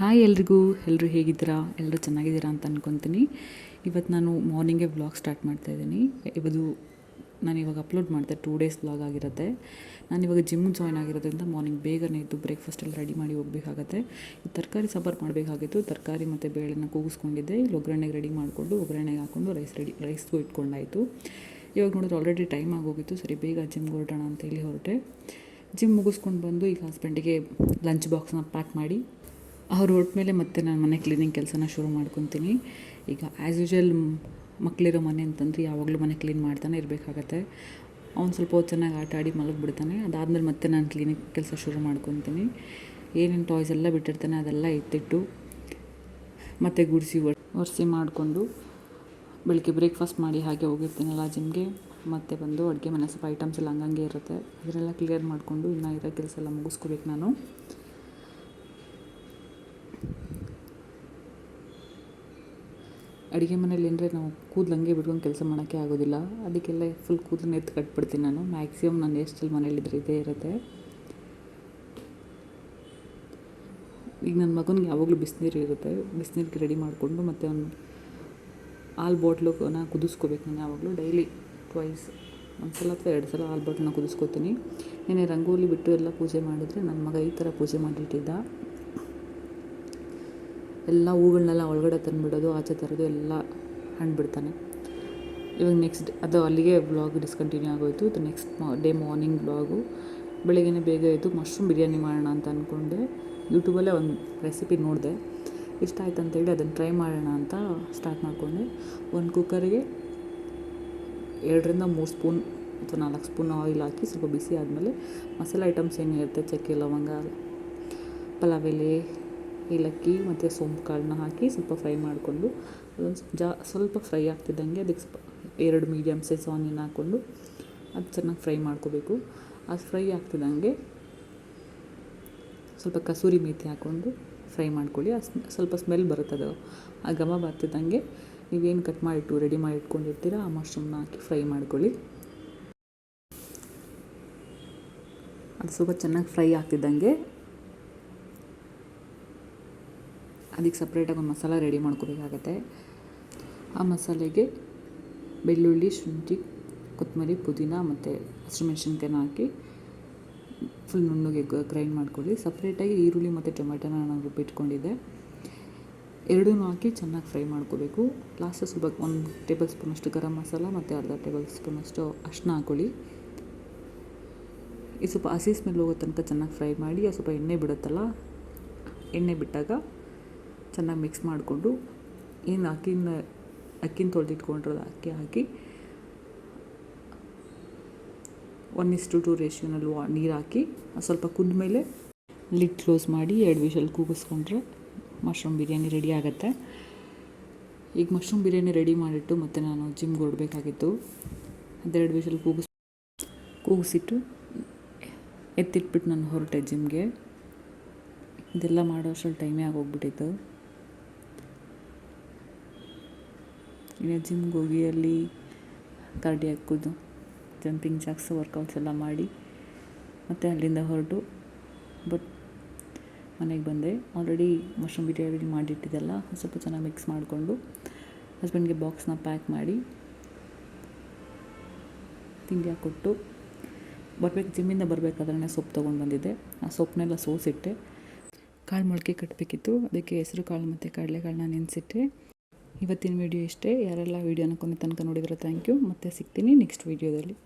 Hi ಎಲ್ರಿಗೂ ಎಲ್ಲರೂ ಹೇಗಿದ್ದೀರಾ? ಎಲ್ಲರೂ ಚೆನ್ನಾಗಿದ್ದೀರಾ ಅಂತ ಅನ್ಕೊತೀನಿ. ಇವತ್ತು ನಾನು ಮಾರ್ನಿಂಗೇ ವ್ಲಾಗ್ ಸ್ಟಾರ್ಟ್ ಮಾಡ್ತಾ ಇದ್ದೀನಿ. ಇವತ್ತು ನಾನು ಇವಾಗ ಅಪ್ಲೋಡ್ ಮಾಡಿದೆ ಟೂ ಡೇಸ್ ವ್ಲಾಗ್ ಆಗಿರುತ್ತೆ. ನಾನು ಇವಾಗ ಜಿಮ್ ಜಾಯ್ನ್ ಆಗಿರೋದ್ರಿಂದ ಮಾರ್ನಿಂಗ್ ಬೇಗನೆ ಇದ್ದು ಬ್ರೇಕ್ಫಾಸ್ಟ್ ಎಲ್ಲ ರೆಡಿ ಮಾಡಿ ಹೋಗಬೇಕಾಗತ್ತೆ. ಈ ತರಕಾರಿ ಸಾಂಬಾರು ಮಾಡಬೇಕಾಗಿತ್ತು. ತರಕಾರಿ ಮತ್ತು ಬೇಳೆನ ಕೂಗಿಸ್ಕೊಂಡಿದ್ದೆ. ಇಲ್ಲಿ ಒಗ್ಗರಣೆಗೆ ರೆಡಿ ಮಾಡಿಕೊಂಡು, ಒಗ್ಗರಣೆಗೆ ಹಾಕ್ಕೊಂಡು ರೈಸ್ ರೆಡಿ ರೈಸ್ಗೂ ಇಟ್ಕೊಂಡಾಯಿತು. ಇವಾಗ ನೋಡಿದ್ರೆ ಆಲ್ರೆಡಿ ಟೈಮ್ ಆಗೋಗಿತ್ತು. ಸರಿ, ಬೇಗ ಜಿಮ್ಗೆ ಹೊರಟೋಣ ಅಂತೇಳಿ ಹೊರಟೆ. ಜಿಮ್ ಮುಗಿಸ್ಕೊಂಡು ಬಂದು ಈಗ ಹಸ್ಬೆಂಡಿಗೆ ಲಂಚ್ ಬಾಕ್ಸ್ನ ಪ್ಯಾಕ್ ಮಾಡಿ ಅವ್ರು ಹೊರಟ್ಮೇಲೆ ಮತ್ತೆ ನಾನು ಮನೆ ಕ್ಲೀನಿಂಗ್ ಕೆಲಸನ ಶುರು ಮಾಡ್ಕೊತೀನಿ. ಈಗ ಆ್ಯಸ್ ಯೂಶಲ್ ಮಕ್ಕಳಿರೋ ಮನೆ ಅಂತಂದ್ರೆ ಯಾವಾಗಲೂ ಮನೆ ಕ್ಲೀನ್ ಮಾಡ್ತಾನೆ ಇರಬೇಕಾಗತ್ತೆ. ಅವ್ನು ಸ್ವಲ್ಪ ಹೊತ್ತು ಚೆನ್ನಾಗಿ ಆಟ ಆಡಿ ಮಲಗಿಬಿಡ್ತಾನೆ. ಅದಾದಮೇಲೆ ಮತ್ತೆ ನಾನು ಕ್ಲೀನಿಂಗ್ ಕೆಲಸ ಶುರು ಮಾಡ್ಕೊತೀನಿ. ಏನೇನು ಟಾಯ್ಸ್ ಎಲ್ಲ ಬಿಟ್ಟಿರ್ತಾನೆ ಅದೆಲ್ಲ ಎತ್ತಿಟ್ಟು ಮತ್ತೆ ಗುಡಿಸಿ ಒರೆಸಿ ಮಾಡಿಕೊಂಡು ಬೆಳಗ್ಗೆ ಬ್ರೇಕ್ಫಾಸ್ಟ್ ಮಾಡಿ ಹಾಗೆ ಹೋಗಿರ್ತೀನಲ್ಲ ಜಿಮ್ಗೆ. ಮತ್ತೆ ಬಂದು ಅಡುಗೆ ಮನೆ ಸ್ವಲ್ಪ ಐಟಮ್ಸ್ ಎಲ್ಲ ಹಂಗಂಗೆ ಇರುತ್ತೆ. ಅದನ್ನೆಲ್ಲ ಕ್ಲಿಯರ್ ಮಾಡಿಕೊಂಡು ಇನ್ನೂ ಇರೋ ಕೆಲಸ ಎಲ್ಲ ಮುಗಿಸ್ಕೋಬೇಕು ನಾನು. ಅಡುಗೆ ಮನೇಲಿ ಏನರೆ ನಾವು ಕೂದಲು ಹಂಗೆ ಬಿಟ್ಕೊಂಡು ಕೆಲಸ ಮಾಡೋಕ್ಕೆ ಆಗೋದಿಲ್ಲ. ಅದಕ್ಕೆಲ್ಲ ಫುಲ್ ಕೂದಲನ್ನ ಎತ್ತು ಕಟ್ಬಿಡ್ತೀನಿ ನಾನು. ಮ್ಯಾಕ್ಸಿಮಮ್ ನಾನು ಎಷ್ಟಲ್ಲಿ ಮನೇಲಿದ್ರೆ ಇದೇ ಇರುತ್ತೆ. ಈಗ ನನ್ನ ಮಗನಿಗೆ ಯಾವಾಗಲೂ ಬಿಸಿನೀರು ಇರುತ್ತೆ. ಬಿಸಿನೀರಿಗೆ ರೆಡಿ ಮಾಡಿಕೊಂಡು ಮತ್ತು ಅವನು ಹಾಲು ಬಾಟ್ಲನ್ನ ಕುದಿಸ್ಕೋಬೇಕು ನಾನು ಯಾವಾಗಲೂ. ಡೈಲಿ ಟ್ವೈಸ್ ಒಂದು ಸಲ ಅಥವಾ ಎರಡು ಸಲ ಹಾಲು ಬಾಟ್ಲನ್ನ ಕುದಿಸ್ಕೋತೀನಿ. ನೆನೆ ರಂಗೋಲಿ ಬಿಟ್ಟು ಎಲ್ಲ ಪೂಜೆ ಮಾಡಿದರೆ ನನ್ನ ಮಗ ಈ ಥರ ಪೂಜೆ ಮಾಡಿಟ್ಟಿದ್ದ. ಎಲ್ಲ ಹೂಗಳನ್ನೆಲ್ಲ ಒಳಗಡೆ ತಂದುಬಿಡೋದು, ಆಚೆ ತರೋದು ಎಲ್ಲ ಹಣ್ಣು ಬಿಡ್ತಾನೆ ಇವಾಗ ನೆಕ್ಸ್ಟ್ ಅದು ಅಲ್ಲಿಗೆ ಬ್ಲಾಗ್ ಡಿಸ್ಕಂಟಿನ್ಯೂ ಆಗೋಯಿತು. ಇದು ನೆಕ್ಸ್ಟ್ ಡೇ ಮಾರ್ನಿಂಗ್ ಬ್ಲಾಗು ಬೆಳಗ್ಗೆ ಬೇಗ ಆಯಿತು ಮಶ್ರೂಮ್ ಬಿರಿಯಾನಿ ಮಾಡೋಣ ಅಂತ ಅಂದ್ಕೊಂಡೆ ಯೂಟ್ಯೂಬಲ್ಲೇ ಒಂದು ರೆಸಿಪಿ ನೋಡಿದೆ. ಇಷ್ಟ ಆಯ್ತು ಅಂತೇಳಿ ಅದನ್ನು ಟ್ರೈ ಮಾಡೋಣ ಅಂತ ಸ್ಟಾರ್ಟ್ ಮಾಡಿಕೊಂಡೆ. ಒಂದು ಕುಕ್ಕರ್ಗೆ ಎರಡರಿಂದ ಮೂರು ಸ್ಪೂನ್ ಅಥವಾ ನಾಲ್ಕು ಸ್ಪೂನ್ ಆಯಿಲ್ ಹಾಕಿ ಸ್ವಲ್ಪ ಬಿಸಿ ಆದಮೇಲೆ ಮಸಾಲೆ ಐಟಮ್ಸ್ ಏನಿರುತ್ತೆ, ಚಕ್ಕೆ, ಲವಂಗ, ಪಲಾವ್ ಎಲೆ ಏಲಕ್ಕಿ ಮತ್ತು ಸೋಂಪು ಕಾಳನ್ನ ಹಾಕಿ ಸ್ವಲ್ಪ ಫ್ರೈ ಮಾಡಿಕೊಂಡು, ಅದೊಂದು ಜಾ ಸ್ವಲ್ಪ ಫ್ರೈ ಆಗ್ತಿದ್ದಂಗೆ ಅದಕ್ಕೆ ಸ್ವಲ್ಪ ಎರಡು ಮೀಡಿಯಮ್ ಸೈಜ್ ಆನಿಯನ್ ಹಾಕ್ಕೊಂಡು ಅದು ಚೆನ್ನಾಗಿ ಫ್ರೈ ಮಾಡ್ಕೋಬೇಕು. ಅದು ಫ್ರೈ ಆಗ್ತಿದ್ದಂಗೆ ಸ್ವಲ್ಪ ಕಸೂರಿ ಮೇಥಿ ಹಾಕ್ಕೊಂಡು ಫ್ರೈ ಮಾಡ್ಕೊಳ್ಳಿ. ಅದು ಸ್ವಲ್ಪ ಸ್ಮೆಲ್ ಬರುತ್ತೆ ಅದು. ಆ ಘಮ ಬರ್ತಿದ್ದಂಗೆ ನೀವೇನು ಕಟ್ ಮಾಡಿಟ್ಟು ರೆಡಿ ಮಾಡಿ ಇಟ್ಕೊಂಡಿರ್ತೀರ ಆ ಮಶ್ರೂಮ್ನ ಹಾಕಿ ಫ್ರೈ ಮಾಡ್ಕೊಳ್ಳಿ. ಅದು ಸ್ವಲ್ಪ ಚೆನ್ನಾಗಿ ಫ್ರೈ ಆಗ್ತಿದ್ದಂಗೆ ಅದಕ್ಕೆ ಸಪ್ರೇಟಾಗಿ ಒಂದು ಮಸಾಲ ರೆಡಿ ಮಾಡ್ಕೋಬೇಕಾಗತ್ತೆ. ಆ ಮಸಾಲೆಗೆ ಬೆಳ್ಳುಳ್ಳಿ, ಶುಂಠಿ, ಕೊತ್ತಂಬರಿ, ಪುದೀನ ಮತ್ತು ಹಸಿಮೆಣ್ಸಿನ್ಕಾಯಿನ ಹಾಕಿ ಫುಲ್ ನುಣ್ಣಗೆ ಗ್ರೈಂಡ್ ಮಾಡ್ಕೊಳ್ಳಿ. ಸಪ್ರೇಟಾಗಿ ಈರುಳ್ಳಿ ಮತ್ತು ಟೊಮೆಟೊನ ನಾನು ರುಬ್ಬಿಟ್ಕೊಂಡಿದ್ದೆ. ಎರಡೂ ಹಾಕಿ ಚೆನ್ನಾಗಿ ಫ್ರೈ ಮಾಡ್ಕೋಬೇಕು. ಲಾಸ್ಟ್ ಸ್ವಲ್ಪ ಒಂದು ಟೇಬಲ್ ಸ್ಪೂನಷ್ಟು ಗರಂ ಮಸಾಲ ಮತ್ತು ಅರ್ಧ ಟೇಬಲ್ ಸ್ಪೂನಷ್ಟು ಅರ್ಶಿನ ಹಾಕ್ಕೊಳ್ಳಿ ಈ ಸ್ವಲ್ಪ ಹಸಿ ಸ್ಮೆಲ್ ಹೋಗೋ ತನಕ ಚೆನ್ನಾಗಿ ಫ್ರೈ ಮಾಡಿ ಸ್ವಲ್ಪ ಎಣ್ಣೆ ಬಿಡುತ್ತಲ್ಲ, ಎಣ್ಣೆ ಬಿಟ್ಟಾಗ ಚೆನ್ನಾಗಿ ಮಿಕ್ಸ್ ಮಾಡಿಕೊಂಡು ಏನು ಅಕ್ಕಿನ ಅಕ್ಕಿನ ತೊಳೆದಿಟ್ಕೊಂಡಿರೋದು ಅಕ್ಕಿ ಹಾಕಿ ಒನ್ ಇಸ್ ಟು ರೇಷಿಯೋನಲ್ಲಿ ವಾ, ನೀರು ಹಾಕಿ ಸ್ವಲ್ಪ ಕುದ್ಮೇಲೆ ಲಿಡ್ ಕ್ಲೋಸ್ ಮಾಡಿ ಎರಡು ವಿಷಲ್ ಕೂಗಿಸ್ಕೊಂಡ್ರೆ ಮಶ್ರೂಮ್ ಬಿರಿಯಾನಿ ರೆಡಿ ಆಗುತ್ತೆ. ಈಗ ಮಶ್ರೂಮ್ ಬಿರಿಯಾನಿ ರೆಡಿ ಮಾಡಿಟ್ಟು ಮತ್ತು ನಾನು ಜಿಮ್ಗೆ ಹೊರಡಬೇಕಾಗಿತ್ತು. ಅದೆರಡು ವಿಷಲ್ ಕೂಗಿಸ್, ಕೂಗಿಸಿಟ್ಟು ಎತ್ತಿಟ್ಬಿಟ್ಟು ನಾನು ಹೊರಟೆ ಜಿಮ್ಗೆ ಇದೆಲ್ಲ ಮಾಡೋ ಅಷ್ಟರಲ್ಲಿ ಟೈಮೇ ಆಗೋಗ್ಬಿಟ್ಟಿತ್ತು. ಇನ್ನು ಜಿಮ್ಗೆ ಹೋಗಿ ಅಲ್ಲಿ ಕರಡಿ ಹಾಕೋದು ಜಂಪಿಂಗ್ ಜಾಕ್ಸ್ ವರ್ಕೌಟ್ಸ್ ಎಲ್ಲ ಮಾಡಿ ಮತ್ತು ಅಲ್ಲಿಂದ ಹೊರಟು. ಬಟ್ ಮನೆಗೆ ಬಂದೆ. ಆಲ್ರೆಡಿ ಮಶ್ರೂಮ್ ಬಿರಿಯಾನಿ ಮಾಡಿಟ್ಟಿದ್ದೆಲ್ಲ, ಸ್ವಲ್ಪ ಚೆನ್ನಾಗಿ ಮಿಕ್ಸ್ ಮಾಡಿಕೊಂಡು ಹಸ್ಬೆಂಡ್ಗೆ ಬಾಕ್ಸ್ನ ಪ್ಯಾಕ್ ಮಾಡಿ ತಿಂಡಿ ಹಾಕ್ಕೊಟ್ಟು ಬರ್ಬೇಕು. ಜಿಮ್ಮಿಂದ ಬರಬೇಕಾದ್ರೆ ಸೊಪ್ಪು ತೊಗೊಂಡು ಬಂದಿದ್ದೆ. ಆ ಸೊಪ್ಪನ್ನೆಲ್ಲ ಸೋಸಿಟ್ಟೆ. ಕಾಳು ಮೊಳಕೆ ಕಟ್ಟಬೇಕಿತ್ತು ಅದಕ್ಕೆ ಹೆಸರು ಕಾಳು ಮತ್ತು ಕಡಲೆಕಾಳನ್ನ ನೆನೆಸಿಟ್ಟೆ. ಇವತ್ತಿನ ವಿಡಿಯೋ ಇಷ್ಟೇ. ಯಾರೆಲ್ಲ ವಿಡಿಯೋನ ಕೊನೆ ತನಕ ನೋಡಿದ್ರೆ ಥ್ಯಾಂಕ್ ಯು ಮತ್ತೆ ಸಿಗ್ತೀನಿ ನೆಕ್ಸ್ಟ್ ವೀಡಿಯೋದಲ್ಲಿ